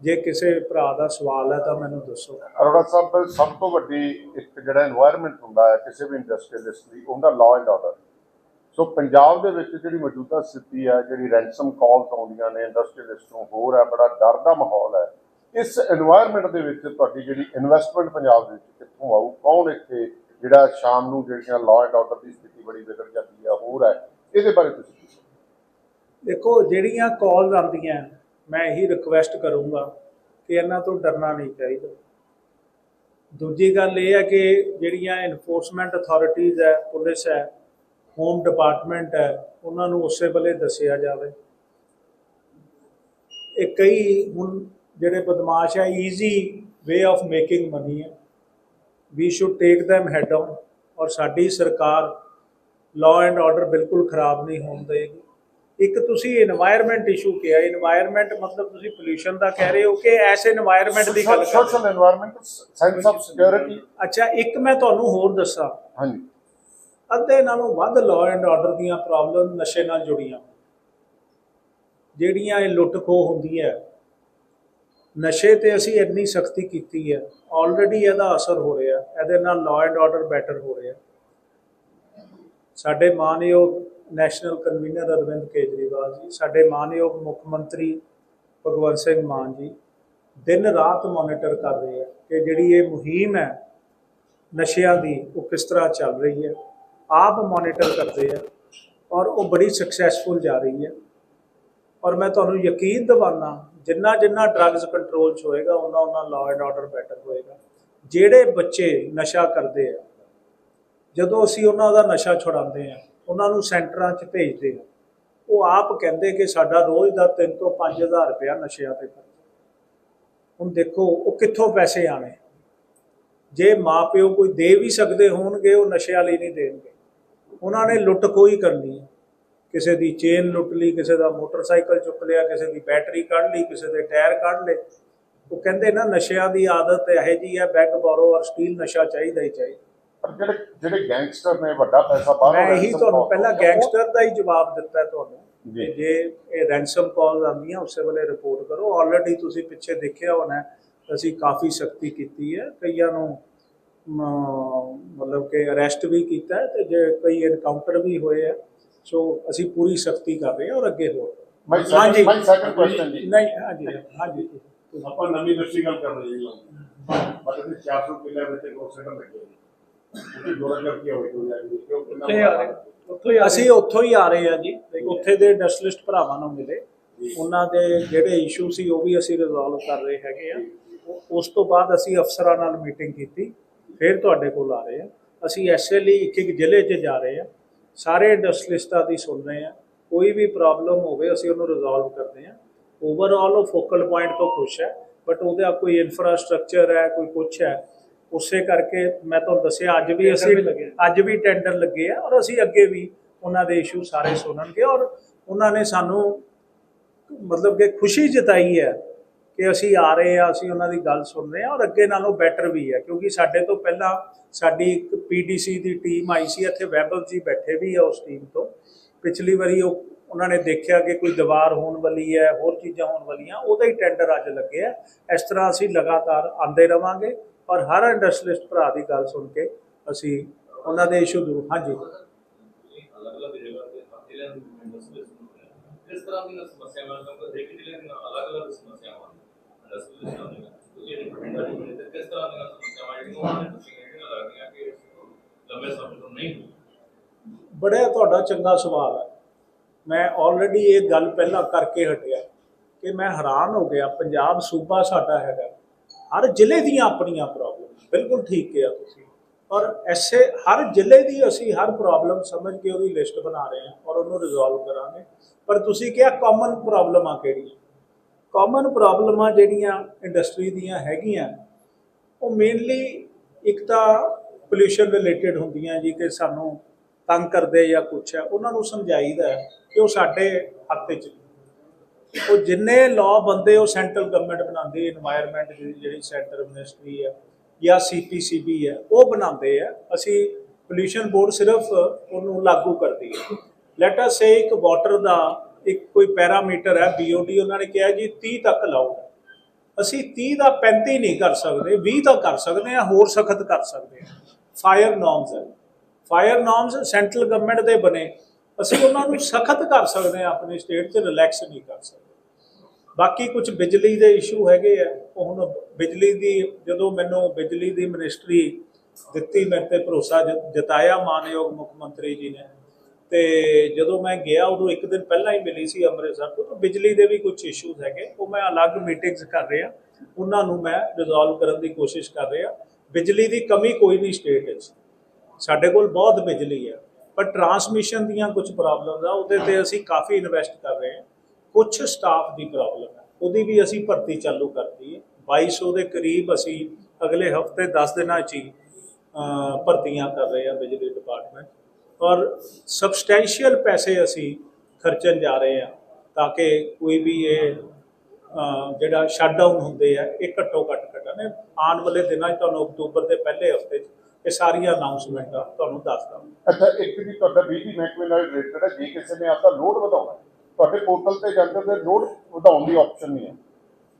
ਜੇ ਕਿਸੇ ਭਰਾ ਦਾ ਸਵਾਲ ਹੈ ਤਾਂ ਮੈਨੂੰ ਦੱਸੋ। ਅਰੋੜਾ ਸਾਹਿਬ ਸਭ ਤੋਂ ਵੱਡੀ ਇੱਕ ਜਿਹੜਾ এনवायरमेंट ਹੁੰਦਾ ਹੈ ਕਿਸੇ ਵੀ ਇੰਡਸਟਰੀਅਲਿਸਟ ਲਈ ਉਹਦਾ law and order so Punjab ਦੇ ਵਿੱਚ ਜਿਹੜੀ ਮੌਜੂਦਾ ਸਥਿਤੀ ਹੈ ਜਿਹੜੀ ਰੈਂਸਮ ਕਾਲਸ ਆਉਂਦੀਆਂ ਨੇ ਇੰਡਸਟਰੀਅਲਿਸਟ ਨੂੰ ਹੋਰ ਹੈ ਬੜਾ ਡਰ ਦਾ ਮਾਹੌਲ ਹੈ। ਇਸ এনवायरमेंट ਦੇ ਵਿੱਚ ਤੁਹਾਡੀ ਜਿਹੜੀ ਇਨਵੈਸਟਮੈਂਟ ਪੰਜਾਬ ਦੇ ਵਿੱਚ ਕਿੱਥੋਂ ਆਊ ਕੌਣ ਇੱਥੇ ਜਿਹੜਾ ਸ਼ਾਮ ਨੂੰ ਜਿਹੜੀਆਂ ਲਾਅ ਐਂਡ ਆਰਡਰ ਦੀ ਸਥਿਤੀ ਬੜੀ ਵਿਗੜ ਜਾਂਦੀ ਹੈ ਹੋਰ ਹੈ ਇਹਦੇ ਬਾਰੇ ਤੁਸੀਂ ਦੇਖੋ ਜਿਹੜੀਆਂ ਕਾਲਸ ਆਉਂਦੀਆਂ ਮੈਂ ਇਹੀ ਰਿਕੁਐਸਟ ਕਰੂੰਗਾ ਕਿ ਇਹਨਾਂ ਤੋਂ ਡਰਨਾ ਨਹੀਂ ਚਾਹੀਦਾ। ਦੂਜੀ ਗੱਲ ਇਹ ਹੈ ਕਿ ਜਿਹੜੀਆਂ ਇਨਫੋਰਸਮੈਂਟ ਅਥਾਰਟੀਜ਼ ਹੈ, ਪੁਲਿਸ ਹੈ ਹੋਮ ਡਿਪਾਰਟਮੈਂਟ ਹੈ, ਉਹਨਾਂ ਨੂੰ ਉਸੇ ਵੇਲੇ ਦੱਸਿਆ ਜਾਵੇ। ਇਹ ਕਈ ਹੁਣ ਜਿਹੜੇ ਬਦਮਾਸ਼ ਹੈ easy way of making money ਹੈ we should take them head on ਔਰ ਸਾਡੀ ਸਰਕਾਰ ਲਾਅ ਐਂਡ ਆਰਡਰ ਬਿਲਕੁਲ ਖਰਾਬ ਨਹੀਂ ਹੋਣ ਦੇਗੀ। ਇੱਕ ਤੁਸੀਂ এনवायरमेंट ਇਸ਼ੂ ਕਿਹਾ এনवायरमेंट ਮਤਲਬ ਤੁਸੀਂ ਪੋਲੂਸ਼ਨ ਦਾ ਕਹਿ ਰਹੇ ਹੋ ਕਿ ਐਸੇ এনवायरमेंट ਦੀ ਗੱਲ ਕਰ social environment sense of security ਅੱਛਾ ਇੱਕ ਮੈਂ ਤੁਹਾਨੂੰ ਹੋਰ ਦੱਸਾਂ। ਹਾਂਜੀ। ਅੱਧੇ ਨਾਲੋਂ ਵੱਧ ਲਾਅ ਐਂਡ ਆਰਡਰ ਦੀਆਂ ਪ੍ਰੋਬਲਮ ਨਸ਼ੇ ਨਾਲ ਜੁੜੀਆਂ। ਜਿਹੜੀਆਂ ਇਹ ਲੁੱਟ ਖੋ ਹੁੰਦੀ ਹੈ। ਨਸ਼ੇ ਤੇ ਅਸੀਂ ਇੰਨੀ ਸਖਤੀ ਕੀਤੀ ਹੈ। ਆਲਰੇਡੀ ਇਹਦਾ ਅਸਰ ਹੋ ਰਿਹਾ। ਇਹਦੇ ਨਾਲ ਲਾਅ ਐਂਡ ਆਰਡਰ ਬੈਟਰ ਹੋ ਰਿਹਾ। ਸਾਡੇ ਮਾਨਯੋਗ ਨੈਸ਼ਨਲ ਕਨਵੀਨਰ ਅਰਵਿੰਦ ਕੇਜਰੀਵਾਲ ਜੀ, ਸਾਡੇ ਮਾਨਯੋਗ ਮੁੱਖ ਮੰਤਰੀ ਭਗਵੰਤ ਸਿੰਘ ਮਾਨ ਜੀ, ਦਿਨ ਰਾਤ ਮੋਨੀਟਰ ਕਰ ਰਹੇ ਆ ਕਿ ਜਿਹੜੀ ਇਹ ਮੁਹਿੰਮ ਹੈ, ਨਸ਼ਿਆਂ ਦੀ, ਉਹ ਕਿਸ ਤਰ੍ਹਾਂ ਚੱਲ ਰਹੀ ਹੈ। ਆਪ ਮੋਨੀਟਰ ਕਰਦੇ ਆ ਔਰ ਉਹ ਬੜੀ ਸਕਸੈਸਫੁਲ ਜਾ ਰਹੀ ਹੈ। ਔਰ ਮੈਂ ਤੁਹਾਨੂੰ ਯਕੀਨ ਦਿਵਾਨਾ ਜਿੰਨਾ ਜਿੰਨਾ ਡਰੱਗਸ ਕੰਟਰੋਲ 'ਚ ਹੋਏਗਾ ਉਹਨਾਂ ਉਹਨਾਂ ਲਾਅ ਐਂਡ ਆਰਡਰ ਬੈਟਰ ਹੋਏਗਾ। ਜਿਹੜੇ ਬੱਚੇ ਨਸ਼ਾ ਕਰਦੇ ਆ, ਜਦੋਂ ਅਸੀਂ ਉਹਨਾਂ ਦਾ ਨਸ਼ਾ ਛੁਡਾਉਂਦੇ ਆ ਉਹਨਾਂ ਨੂੰ ਸੈਂਟਰਾਂ 'ਚ ਭੇਜਦੇ ਆ। ਉਹ ਆਪ ਕਹਿੰਦੇ ਕਿ ਸਾਡਾ ਰੋਜ਼ ਦਾ 3 ਤੋਂ 5000 ਰੁਪਇਆ ਨਸ਼ਿਆਂ ਤੇ ਖਰਚ। ਹੁਣ ਦੇਖੋ, ਉਹ ਕਿੱਥੋਂ ਪੈਸੇ ਆਣੇ ਜੇ ਮਾਪਿਓ ਕੋਈ ਦੇ ਵੀ ਸਕਦੇ ਹੋਣਗੇ, ਉਹ ਨਸ਼ਿਆਂ ਲਈ ਨਹੀਂ ਦੇਣਗੇ। ਉਹਨਾਂ ਨੇ ਲੁੱਟ ਕੋਈ ਕਰਨੀ ਹੈ ਕਿਸੇ ਦੀ ਚੇਨ ਲੁੱਟ ਲਈ, ਕਿਸੇ ਦਾ ਮੋਟਰਸਾਈਕਲ ਚੁੱਕ ਲਿਆ, ਕਿਸੇ ਦੀ ਬੈਟਰੀ ਕੱਢ ਲਈ, ਕਿਸੇ ਦੇ ਟਾਇਰ ਕੱਢ ਲਏ। ਉਹ ਕਹਿੰਦੇ ਨਾ, ਨਸ਼ਿਆਂ ਦੀ ਆਦਤ ਇਹੋ ਜੀ ਹੈ ਬੈਗ ਬੋਰੋ ਔਰ ਸਟੀਲ ਨਸ਼ਾ ਚਾਹੀਦਾ ਹੀ ਚਾਹੀਦਾ। ਪਰ ਜਿਹੜੇ ਜਿਹੜੇ ਗੈਂਗਸਟਰ ਨੇ ਵੱਡਾ ਪੈਸਾ ਬਾਹਰੋਂ ਮੈਂ ਇਹੀ ransom ਤੁਹਾਨੂੰ call ਪਹਿਲਾਂ ਤੋਂ- ਗੈਂਗਸਟਰ ਦਾ ਹੀ ਜਵਾਬ ਦਿੱਤਾ ਹੈ ਤੁਹਾਨੂੰ ਜੀ। ਕਿ ਜੇ ਇਹ ਰੈਂਸਮ ਕਾਲਸ ਆਉਂਦੀਆਂ ਉਸੇ ਵੇਲੇ ਰਿਪੋਰਟ ਕਰੋ। ਆਲਰੇਡੀ ਤੁਸੀਂ ਪਿੱਛੇ ਦੇਖਿਆ ਹੋਣਾ ਹੈ, ਅਸੀਂ ਕਾਫੀ ਸਖਤੀ ਕੀਤੀ ਹੈ। ਕਈਆਂ ਨੂੰ ਮ, ਮਤਲਬ ਕਿ ਅਰੈਸਟ ਵੀ ਕੀਤਾ ਹੈ ਤੇ ਜੇ ਕਈ ਐਨਕਾਊਂਟਰ ਵੀ ਹੋਏ ਆ ਸੋ ਅਸੀਂ ਪੂਰੀ ਸਖਤੀ ਕਰ ਰਹੇ ਹਾਂ ਔਰ ਅੱਗੇ ਹੋਰ। My second- my second question ਜੀ। ਨਹੀਂ ਹਾਂਜੀ ਹਾਂਜੀ। ਆਪਾਂ ਨਵੀਂ ਇੰਡਸਟਰੀ ਗੱਲ ਕਰ ਰਹੇ ਹਾਂ ਬਟ ਇਹ 400 ਕਿੱਲੇ ਵਿੱਚ ਗੋ ਸੈਟਲ ਲੱਗੇ। ਉਹ ਉੱਥੇ ਆ ਰਹੇ। ਉੱਥੋਂ ਹੀ ਅਸੀਂ ਉੱਥੋਂ ਹੀ ਆ ਰਹੇ ਆ ਜੀ। ਉੱਥੇ ਦੇ ਇੰਡਸਟਰੀਲਿਸਟ ਭਰਾਵਾਂ ਨੂੰ ਮਿਲੇ। ਉਹਨਾਂ ਦੇ ਜਿਹੜੇ ਇਸ਼ੂ ਸੀ ਉਹ ਵੀ ਅਸੀਂ ਰਿਜ਼ੋਲਵ ਕਰ ਰਹੇ ਹੈਗੇ ਆ ਉਸ ਤੋਂ ਬਾਅਦ ਅਸੀਂ ਅਫਸਰਾਂ ਨਾਲ ਮੀਟਿੰਗ ਕੀਤੀ। ਫਿਰ ਤੁਹਾਡੇ ਕੋਲ ਆ ਰਹੇ ਆ ਅਸੀਂ ਐਸੇ ਲਈ ਇੱਕ ਇੱਕ ਜ਼ਿਲ੍ਹੇ 'ਚ ਜਾ ਰਹੇ ਆ ਸਾਰੇ ਇੰਡਸਟਰੀਲਿਸਟਾਂ ਦੀ ਸੁਣ ਰਹੇ ਆ ਕੋਈ ਵੀ ਪ੍ਰੋਬਲਮ ਹੋਵੇ ਅਸੀਂ ਉਹਨੂੰ ਰਿਜ਼ੋਲਵ ਕਰਦੇ ਆ ਓਵਰਆਲ ਉਹ ਫੋਕਲ ਪੁਆਇੰਟ ਤੋਂ ਖੁਸ਼ ਹੈ। ਬਟ ਉਹਦਾ ਕੋਈ ਇਨਫਰਾਸਟ੍ਰਕਚਰ ਹੈ ਕੋਈ ਕੁਛ ਹੈ। ਉਸੇ ਕਰਕੇ ਮੈਂ ਤੁਹਾਨੂੰ ਦੱਸਿਆ ਅੱਜ ਵੀ ਅਸੀਂ ਅੱਜ ਵੀ ਟੈਂਡਰ ਲੱਗੇ ਆ ਔਰ ਅਸੀਂ ਅੱਗੇ ਵੀ ਉਹਨਾਂ ਦੇ ਇਸ਼ੂ ਸਾਰੇ ਸੁਣਨਗੇ ਔਰ ਉਹਨਾਂ ਨੇ ਸਾਨੂੰ ਮਤਲਬ ਕਿ ਖੁਸ਼ੀ ਜਤਾਈ ਹੈ ਕਿ ਅਸੀਂ ਆ ਰਹੇ ਆ ਅਸੀਂ ਉਹਨਾਂ ਦੀ ਗੱਲ ਸੁਣ ਰਹੇ ਆ ਔਰ ਅੱਗੇ ਨਾਲੋਂ ਬੈਟਰ ਵੀ ਹੈ ਕਿਉਂਕਿ ਸਾਡੇ ਤੋਂ ਪਹਿਲਾਂ ਸਾਡੀ ਇੱਕ ਪੀਡੀਸੀ ਦੀ ਟੀਮ ਆਈ ਸੀ ਇੱਥੇ ਵੈਬਲ ਜੀ ਬੈਠੇ ਵੀ ਆ ਉਸ ਟੀਮ ਤੋਂ। ਪਿਛਲੀ ਵਾਰੀ ਉਹ ਉਹਨਾਂ ਨੇ ਦੇਖਿਆ ਕਿ ਕੋਈ ਦੀਵਾਰ ਹੋਣ ਵਾਲੀ ਹੈ ਹੋਰ ਚੀਜ਼ਾਂ ਹੋਣ ਵਾਲੀਆਂ ਉਹਦਾ ਹੀ ਟੈਂਡਰ ਅੱਜ ਲੱਗੇ ਆ। ਇਸ ਤਰ੍ਹਾਂ ਅਸੀਂ ਲਗਾਤਾਰ ਆਂਦੇ ਰਵਾਂਗੇ ਔਰ ਹਰ ਇੰਡਸਟਰੀਲਿਸਟ ਭਰਾ ਦੀ ਗੱਲ ਸੁਣ ਕੇ ਅਸੀਂ ਉਹਨਾਂ ਦੇ ਇਸ਼ੂ ਦੂਰ, ਹਾਂਜੀ। ਅਲੱਗ-ਅਲੱਗ ਤਰ੍ਹਾਂ ਦੀਆਂ ਸਮੱਸਿਆਵਾਂ ਕਿਉਂਕਿ ਇੱਕ ਜ਼ਿਲ੍ਹੇ ਦੀਆਂ ਅਲੱਗ-ਅਲੱਗ ਸਮੱਸਿਆਵਾਂ ਇੰਡਸਟਰੀਜ਼ ਦੀਆਂ ਤੁਸੀਂ ਇਹ ਬਠਿੰਡਾ ਦੇ ਵਿੱਚ ਕਿਸ ਤਰ੍ਹਾਂ ਦੀਆਂ ਸਮੱਸਿਆਵਾਂ ਜਿਹੜੀਆਂ ਉਹਨਾਂ ਨੇ ਤੁਸੀਂ ਜਿਹੜੀਆਂ ਲੱਗਦੀਆਂ ਕਿ ਲੰਬੇ ਸਮੇਂ ਤੋਂ ਨਹੀਂ ਬੜਾ ਤੁਹਾਡਾ ਚੰਗਾ ਸਵਾਲ ਹੈ। ਮੈਂ ਆਲਰੇਡੀ ਇਹ ਗੱਲ ਪਹਿਲਾਂ ਕਰਕੇ ਹਟਿਆ ਕਿ ਮੈਂ ਹੈਰਾਨ ਹੋ ਗਿਆ, ਪੰਜਾਬ ਸੂਬਾ ਸਾਡਾ ਹੈਗਾ। ਹਰ ਜ਼ਿਲ੍ਹੇ ਦੀਆਂ ਆਪਣੀਆਂ ਪ੍ਰੋਬਲਮ ਬਿਲਕੁਲ ਠੀਕ ਕਿਹਾ ਤੁਸੀਂ। ਔਰ ਐਸੇ ਹਰ ਜ਼ਿਲ੍ਹੇ ਦੀ ਅਸੀਂ ਹਰ ਪ੍ਰੋਬਲਮ ਸਮਝ ਕੇ ਉਹਦੀ ਲਿਸਟ ਬਣਾ ਰਹੇ ਹਾਂ ਔਰ ਉਹਨੂੰ ਰਿਜ਼ੋਲਵ ਕਰਾਂਗੇ। ਪਰ ਤੁਸੀਂ ਕਿਹਾ ਕਾਮਨ ਪ੍ਰੋਬਲਮਾਂ ਕਿਹੜੀਆਂ? ਕਾਮਨ ਪ੍ਰੋਬਲਮਾਂ ਜਿਹੜੀਆਂ ਇੰਡਸਟਰੀ ਦੀਆਂ ਹੈਗੀਆਂ, ਉਹ ਮੇਨਲੀ ਇੱਕ ਤਾਂ ਪੋਲੂਸ਼ਨ ਰਿਲੇਟਡ ਹੁੰਦੀਆਂ ਜੀ ਕਿ ਸਾਨੂੰ ਤੰਗ ਕਰਦੇ ਜਾਂ ਕੁਛ ਹੈ, ਉਹਨਾਂ ਨੂੰ ਸਮਝਾਈਦਾ ਕਿ ਉਹ ਸਾਡੇ ਹੱਥ 'ਚ ਉਹ ਜਿੰਨੇ ਲਾਅ ਬੰਦੇ ਉਹ ਸੈਂਟਰਲ ਗਵਰਨਮੈਂਟ ਬਣਾਉਂਦੀ এনवायरमेंट ਜਿਹੜੀ ਸੈਂਟਰ ਮਿਨਿਸਟਰੀ ਹੈ ਜਾਂ ਸੀਪੀਸੀਬੀ ਹੈ ਉਹ ਬਣਾਉਂਦੇ ਆ। ਅਸੀਂ ਪੋਲੂਸ਼ਨ ਬੋਰਡ ਸਿਰਫ ਉਹਨੂੰ ਲਾਗੂ ਕਰਦੀ ਹੈ ਲੈਟ ਅਸ ਸੇ ਇੱਕ ਵਾਟਰ ਦਾ ਇੱਕ ਕੋਈ ਪੈਰਾਮੀਟਰ ਹੈ ਬੀਓਡੀ ਉਹਨਾਂ ਨੇ ਕਿਹਾ ਜੀ 30 ਤੱਕ ਲਾਓ। ਅਸੀਂ 30 ਦਾ 35 ਨਹੀਂ ਕਰ ਸਕਦੇ 20 ਤਾਂ ਕਰ ਸਕਦੇ ਆ ਹੋਰ ਸਖਤ ਕਰ ਸਕਦੇ ਆ fire norms fire norms central government ਦੇ ਬਣੇ। ਅਸੀਂ ਉਹਨਾਂ ਨੂੰ ਸਖਤ ਕਰ ਸਕਦੇ ਹਾਂ, ਆਪਣੀ ਸਟੇਟ 'ਚ ਰਿਲੈਕਸ ਨਹੀਂ ਕਰ ਸਕਦੇ। ਬਾਕੀ ਕੁਝ ਬਿਜਲੀ ਦੇ ਇਸ਼ੂ ਹੈਗੇ ਆ, ਉਹ ਹੁਣ ਬਿਜਲੀ ਦੀ, ਜਦੋਂ ਮੈਨੂੰ ਬਿਜਲੀ ਦੀ ਮਿਨਿਸਟਰੀ ਦਿੱਤੀ, ਮੇਰੇ ਤੇ ਭਰੋਸਾ ਜ- ਜਤਾਇਆ ਮਾਨਯੋਗ ਮੁੱਖ ਮੰਤਰੀ ਜੀ ਨੇ। ਤੇ ਜਦੋਂ ਮੈਂ ਗਿਆ, ਉਦੋਂ ਇੱਕ ਦਿਨ ਪਹਿਲਾਂ ਹੀ ਮਿਲੀ ਸੀ ਅੰਮ੍ਰਿਤਸਰ ਤੋਂ, ਤਾਂ ਬਿਜਲੀ ਦੇ ਵੀ ਕੁਝ ਇਸ਼ੂਜ਼ ਹੈਗੇ, ਉਹ ਮੈਂ ਅਲੱਗ ਮੀਟਿੰਗਸ ਕਰ ਰਿਹਾ। ਉਹਨਾਂ ਨੂੰ ਮੈਂ ਰਿਜ਼ੋਲਵ ਕਰਨ ਦੀ ਕੋਸ਼ਿਸ਼ ਕਰ ਰਿਹਾ। ਬਿਜਲੀ ਦੀ ਕਮੀ ਕੋਈ ਨਹੀਂ ਸਟੇਟ ਵਿੱਚ। ਸਾਡੇ ਕੋਲ ਬਹੁਤ ਬਿਜਲੀ ਹੈ ਪਰ ਟਰਾਂਸਮਿਸ਼ਨ ਦੀਆਂ ਕੁਝ ਪ੍ਰੋਬਲਮਸ ਆ, ਉਹਦੇ ਤੇ ਅਸੀਂ ਕਾਫੀ ਇਨਵੈਸਟ ਕਰ ਰਹੇ ਹਾਂ। ਕੁਝ ਸਟਾਫ ਦੀ ਪ੍ਰੋਬਲਮ ਹੈ ਉਹਦੀ ਵੀ ਅਸੀਂ ਭਰਤੀ ਚਾਲੂ ਕਰਤੀ ਹੈ। 2200 ਦੇ ਕਰੀਬ ਅਸੀਂ ਅਗਲੇ ਹਫ਼ਤੇ 10 ਦਿਨਾਂ 'ਚ ਹੀ ਭਰਤੀਆਂ ਕਰ ਰਹੇ ਹਾਂ ਬਿਜਲੀ ਡਿਪਾਰਟਮੈਂਟ ਔਰ ਸਬਸਟੈਂਸ਼ੀਅਲ ਪੈਸੇ ਅਸੀਂ ਖਰਚਣ ਜਾ ਰਹੇ ਹਾਂ ਤਾਂ ਕਿ ਕੋਈ ਵੀ ਇਹ ਜਿਹੜਾ ਸ਼ਟਡਾਊਨ ਹੁੰਦੇ ਆ, ਇਹ ਘੱਟੋ ਘੱਟ ਘਟਣ। ਆਉਣ ਵਾਲੇ ਦਿਨਾਂ 'ਚ ਤੁਹਾਨੂੰ ਅਕਤੂਬਰ ਦੇ ਪਹਿਲੇ ਹਫ਼ਤੇ 'ਚ ਇਹ ਸਾਰੀਆਂ ਅਨਾਉਂਸਮੈਂਟਾਂ ਤੁਹਾਨੂੰ ਦੱਸ ਦਾਂਗੇ। ਅੱਛਾ ਇੱਕ ਵੀ ਤੁਹਾਡਾ ਬਿਜਲੀ ਮਹਿਕਮੇ ਨਾਲ ਰਿਲੇਟਡ ਹੈ ਜੇ ਕਿਸੇ ਨੇ ਆਪਦਾ ਲੋਡ ਵਧਾਉਣਾ ਹੈ, ਤੁਹਾਡੇ ਪੋਰਟਲ ਤੇ ਜਾਂਦੇ ਤੇ ਲੋਡ ਵਧਾਉਣ ਦੀ ਆਪਸ਼ਨ ਨਹੀਂ ਹੈ।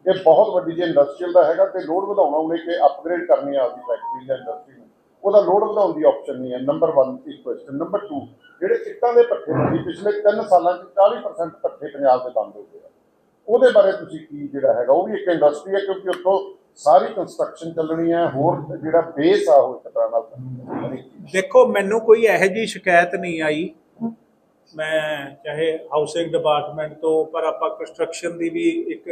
ਇਹ ਬਹੁਤ ਵੱਡੀ ਜੇ ਇੰਡਸਟਰੀਅਲ ਦਾ ਹੈਗਾ ਤੇ ਲੋਡ ਵਧਾਉਣਾ ਉਹਨੇ ਕਿ ਅਪਗ੍ਰੇਡ ਕਰਨੀ ਹੈ ਆਪਦੀ ਫੈਕਟਰੀ ਜਾਂ ਇੰਡਸਟਰੀ ਨੂੰ। ਉਹਦਾ ਲੋਡ ਵਧਾਉਣ ਦੀ ਆਪਸ਼ਨ ਨਹੀਂ ਹੈ ਨੰਬਰ 1 ਇੱਕ ਕੁਐਸਚਨ ਨੰਬਰ 2 ਜਿਹੜੇ ਇੱਟਾਂ ਦੇ ਪੱਠੇ ਨੇ ਜੀ, ਪਿਛਲੇ 3 ਸਾਲਾਂ 'ਚ 40% ਪੱਠੇ ਪੰਜਾਬ ਦੇ ਬੰਦ ਹੋ ਗਏ ਆ। ਉਹਦੇ ਬਾਰੇ ਤੁਸੀਂ ਕੀ ਜਿਹੜਾ ਹੈਗਾ ਉਹ ਵੀ ਇੱਕ ਇੰਡਸਟਰੀ ਹੈ ਕਿਉਂਕਿ ਉੱਥੋਂ ਸਾਰੀ ਕੰਸਟਰਕਸ਼ਨ ਚੱਲਣੀ ਹੈ ਹੋਰ ਜਿਹੜਾ ਬੇਸ ਆ ਉਹ ਤਰ੍ਹਾਂ ਨਾਲ। ਦੇਖੋ ਮੈਨੂੰ ਕੋਈ ਇਹੋ ਜਿਹੀ ਸ਼ਿਕਾਇਤ ਨਹੀਂ ਆਈ। ਮੈਂ ਚਾਹੇ ਹਾਊਸਿੰਗ ਡਿਪਾਰਟਮੈਂਟ ਤੋਂ ਪਰ ਆਪਾਂ ਕੰਸਟਰਕਸ਼ਨ ਦੀ ਵੀ ਇੱਕ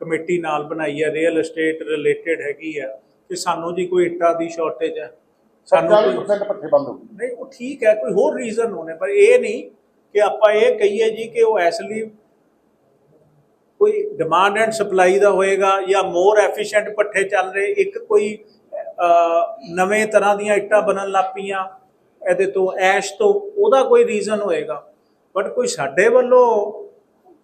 ਕਮੇਟੀ ਨਾਲ ਬਣਾਈ ਹੈ ਰੀਅਲ ਏਸਟੇਟ ਰਿਲੇਟਡ ਹੈਗੀ ਆ ਕਿ ਸਾਨੂੰ ਜੀ ਕੋਈ ਇੱਟਾਂ ਦੀ ਸ਼ਾਰਟੇਜ ਹੈ। ਸਾਨੂੰ ਕੋਈ 40% ਪੱਠੇ ਬੰਦ ਹੋ ਨਹੀਂ ਉਹ ਠੀਕ ਹੈ ਕੋਈ ਹੋਰ ਰੀਜ਼ਨ ਹੋਣੇ ਪਰ ਇਹ ਨਹੀਂ ਕਿ ਆਪਾਂ ਇਹ ਕਹੀਏ ਜੀ ਕਿ ਉਹ ਇਸ ਲਈ ਕੋਈ ਡਿਮਾਂਡ ਐਂਡ ਸਪਲਾਈ ਦਾ ਹੋਏਗਾ ਜਾਂ ਮੋਰ ਐਫੀਸ਼ੀਐਂਟ ਪੱਠੇ ਚੱਲ ਰਹੇ, ਇੱਕ ਕੋਈ ਨਵੇਂ ਤਰ੍ਹਾਂ ਦੀਆਂ ਇੱਟਾਂ ਬਣਨ ਲੱਗ ਪਈਆਂ, ਇਹਦੇ ਤੋਂ ਐਸ਼ ਤੋਂ ਉਹਦਾ ਕੋਈ ਰੀਜ਼ਨ ਹੋਏਗਾ। ਬਟ ਕੋਈ ਸਾਡੇ ਵੱਲੋਂ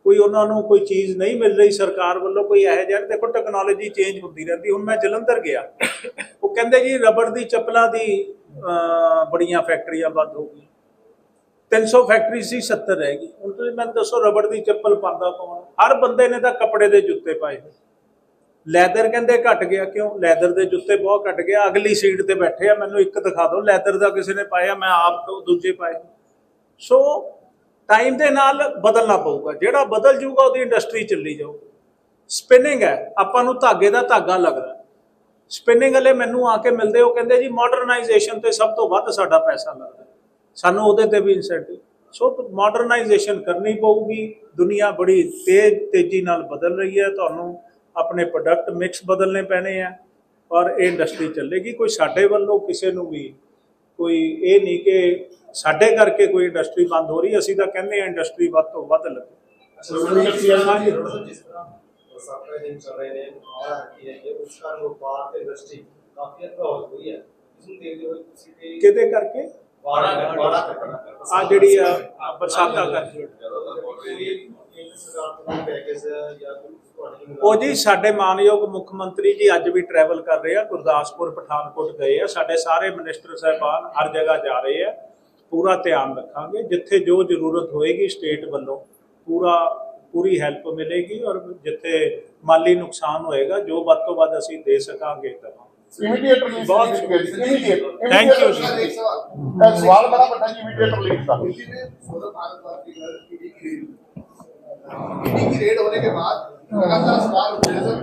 ਕੋਈ ਉਹਨਾਂ ਨੂੰ ਕੋਈ ਚੀਜ਼ ਨਹੀਂ ਮਿਲ ਰਹੀ ਸਰਕਾਰ ਵੱਲੋਂ, ਕੋਈ ਇਹੋ ਜਿਹਾ, ਦੇਖੋ ਟੈਕਨੋਲੋਜੀ ਚੇਂਜ ਹੁੰਦੀ ਰਹਿੰਦੀ। ਹੁਣ ਮੈਂ ਜਲੰਧਰ ਗਿਆ। ਉਹ ਕਹਿੰਦੇ ਜੀ, ਰਬੜ ਦੀ ਚੱਪਲਾਂ ਦੀ ਬੜੀਆਂ ਫੈਕਟਰੀਆਂ ਬੰਦ ਹੋ ਗਈਆਂ। 300 ਫੈਕਟਰੀ ਸੀ 70 ਰਹਿ ਗਈ। ਹੁਣ ਤੁਸੀਂ ਮੈਨੂੰ ਦੱਸੋ ਰਬੜ ਦੀ ਚੱਪਲ ਪਾਉਂਦਾ ਕੌਣ? ਹਰ ਬੰਦੇ ਨੇ ਤਾਂ ਕੱਪੜੇ ਦੇ ਜੁੱਤੇ ਪਾਏ ਹੋਏ ਲੈਦਰ ਕਹਿੰਦੇ ਘਟ ਗਿਆ, ਕਿਉਂ? ਲੈਦਰ ਦੇ ਜੁੱਤੇ ਬਹੁਤ ਘਟ ਗਿਆ। ਅਗਲੀ ਸੀਟ ਤੇ ਬੈਠੇ ਆ, ਮੈਨੂੰ ਇੱਕ ਦਿਖਾ ਦਿਓ। ਲੈਦਰ ਦਾ ਕਿਸੇ ਨੇ ਪਾਇਆ, ਮੈਂ ਆਪ ਤੋਂ ਦੂਜੇ ਪਾਏ ਸੋ ਟਾਈਮ ਦੇ ਨਾਲ ਬਦਲਣਾ ਪਊਗਾ। ਜਿਹੜਾ ਬਦਲ ਜੂਗਾ ਉਹਦੀ ਇੰਡਸਟਰੀ ਚੱਲੀ ਜਾਊਗੀ। ਸਪਿਨਿੰਗ ਹੈ, ਆਪਾਂ ਨੂੰ ਧਾਗੇ ਦਾ ਧਾਗਾ ਲੱਗਦਾ। ਸਪਿਨਿੰਗ ਵਾਲੇ ਮੈਨੂੰ ਆ ਕੇ ਮਿਲਦੇ, ਉਹ ਕਹਿੰਦੇ ਜੀ ਮਾਡਰਨਾਈਜੇਸ਼ਨ ਤੇ ਸਭ ਤੋਂ ਵੱਧ ਸਾਡਾ ਪੈਸਾ ਲੱਗਦਾ। ਸਾਨੂੰ ਉਹਦੇ ਤੇ ਵੀ ਇਨਸੈਂਟਿਵ ਸੋ ਮਾਡਰਨਾਈਜੇਸ਼ਨ ਕਰਨੀ ਪਊਗੀ। ਦੁਨੀਆ ਬੜੀ ਤੇਜ਼, ਤੇਜ਼ੀ ਨਾਲ ਬਦਲ ਰਹੀ ਹੈ। ਤੁਹਾਨੂੰ ਆਪਣੇ ਪ੍ਰੋਡਕਟ ਮਿਕਸ ਬਦਲਨੇ ਪੈਣੇ ਆ। ਔਰ ਇਹ ਇੰਡਸਟਰੀ ਚੱਲੇਗੀ। ਕੋਈ ਸਾਡੇ ਵੱਲੋਂ ਕਿਸੇ ਨੂੰ ਵੀ ਕੋਈ ਇਹ ਨਹੀਂ ਕਿ ਸਾਡੇ ਕਰਕੇ ਕੋਈ ਇੰਡਸਟਰੀ ਬੰਦ ਹੋ ਰਹੀ। ਅਸੀਂ ਤਾਂ ਕਹਿੰਦੇ ਆ ਇੰਡਸਟਰੀ ਵੱਧ ਤੋਂ ਵੱਧ ਲੱਗੇ। ਜਿਸ ਤਰ੍ਹਾਂ ਬਰਸਾਤਾਂ ਦੇ ਚੱਲ ਰਹੇ ਨੇ ਹਵਾ ਆਤੀ ਹੈ ਕਿ ਉਸ ਕਾਰਨ ਵਪਾਰ ਤੇ ਇੰਡਸਟਰੀ ਕਾਫੀ ਪ੍ਰਭਾਵਿਤ ਹੋਈ ਹੈ ਇਸ ਨੂੰ ਦੇਖਦੇ ਹੋਏ ਤੁਸੀਂ ਕਿਹਦੇ ਕਰਕੇ? ਆ ਜਿਹੜੀ ਆ ਬਰਸਾਤਾਂ ਕਰਕੇ। ਉਹ ਜੀ ਸਾਡੇ ਮਾਨਯੋਗ ਮੁੱਖ ਮੰਤਰੀ ਜੀ ਅੱਜ ਵੀ ਟਰੈਵਲ ਕਰ ਰਹੇ ਆ ਗੁਰਦਾਸਪੁਰ ਪਠਾਨਕੋਟ ਗਏ ਆ। ਸਾਡੇ ਸਾਰੇ ਮਿਨਿਸਟਰ ਸਾਹਿਬਾਨ ਹਰ ਜਗ੍ਹਾ ਜਾ ਰਹੇ ਆ। ਪੂਰਾ ਧਿਆਨ ਰੱਖਾਂਗੇ ਜਿੱਥੇ ਜੋ ਜ਼ਰੂਰਤ ਹੋਏਗੀ ਸਟੇਟ ਵੱਲੋਂ ਪੂਰਾ ਪੂਰੀ ਹੈਲਪ ਮਿਲੇਗੀ ਔਰ ਜਿੱਥੇ ਮਾਲੀ ਨੁਕਸਾਨ ਹੋਏਗਾ ਜੋ ਵੱਧ ਤੋਂ ਵੱਧ ਅਸੀਂ ਦੇ ਸਕਾਂਗੇ ਦਵਾਂਗੇ ਇਮੀਡੀਏਟ ਰਿਲੀਜ਼ ਬਹੁਤ immediate Thank you, sir sir. ਸਵਾਲ ਬੜਾ ਵੱਡਾ ਜੀ ਇਮੀਡੀਏਟ ਰਿਲੀਜ਼ ਦਾ सोलर भारत बात की घर ईडी की रेड ईडी की रेड होने के बाद लगातार सवाल उठ रहे थे